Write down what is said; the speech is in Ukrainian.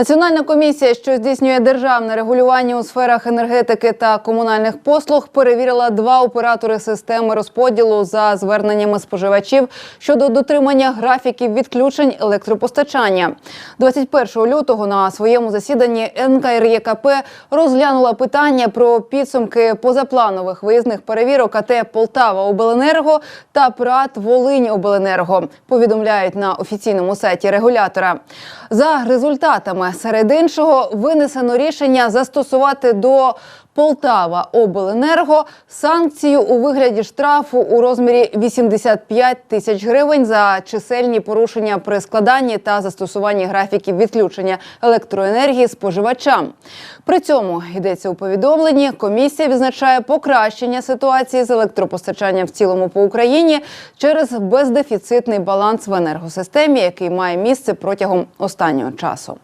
Національна комісія, що здійснює державне регулювання у сферах енергетики та комунальних послуг, перевірила два оператори системи розподілу за зверненнями споживачів щодо дотримання графіків відключень електропостачання. 21 лютого на своєму засіданні НКРЄКП розглянула питання про підсумки позапланових виїзних перевірок АТ Полтава Обленерго та ПРАТ Волинь Обленерго. Повідомляють на офіційному сайті регулятора. За результатами серед іншого винесено рішення застосувати до Полтава Обленерго санкцію у вигляді штрафу у розмірі 85 тисяч гривень за чисельні порушення при складанні та застосуванні графіків відключення електроенергії споживачам. При цьому йдеться у повідомленні. Комісія відзначає покращення ситуації з електропостачанням в цілому по Україні через бездефіцитний баланс в енергосистемі, який має місце протягом останнього часу.